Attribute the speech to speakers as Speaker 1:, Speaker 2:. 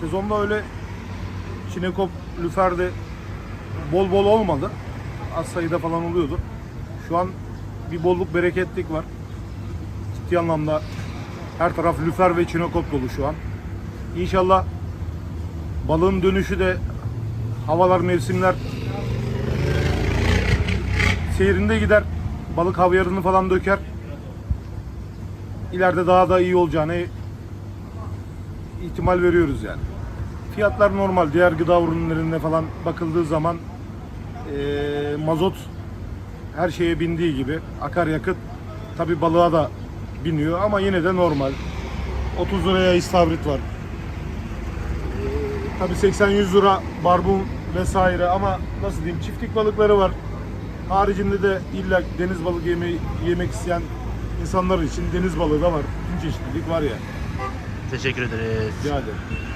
Speaker 1: Sezonda öyle çinekop, lüferde bol bol olmadı. Az sayıda falan oluyordu. Şu an bir bolluk bereketlik var. Ciddi anlamda her taraf lüfer ve çinekop dolu şu an. İnşallah balığın dönüşü de havalar, mevsimler seyrinde gider. Balık havyarını falan döker. İleride daha da iyi olacağını ihtimal veriyoruz yani. Fiyatlar normal. Diğer gıda ürünlerine falan bakıldığı zaman eee, mazot her şeye bindiği gibi akaryakıt tabi balığa da biniyor ama yine de normal. 30 liraya istavrit var. Tabi 80-100 lira barbun vesaire ama nasıl diyeyim çiftlik balıkları var. Haricinde de illa deniz balığı yemeği yemek isteyen insanlar için deniz balığı da var. Bütün çeşitlilik var ya.
Speaker 2: Teşekkür ederiz.
Speaker 1: Rica ederim.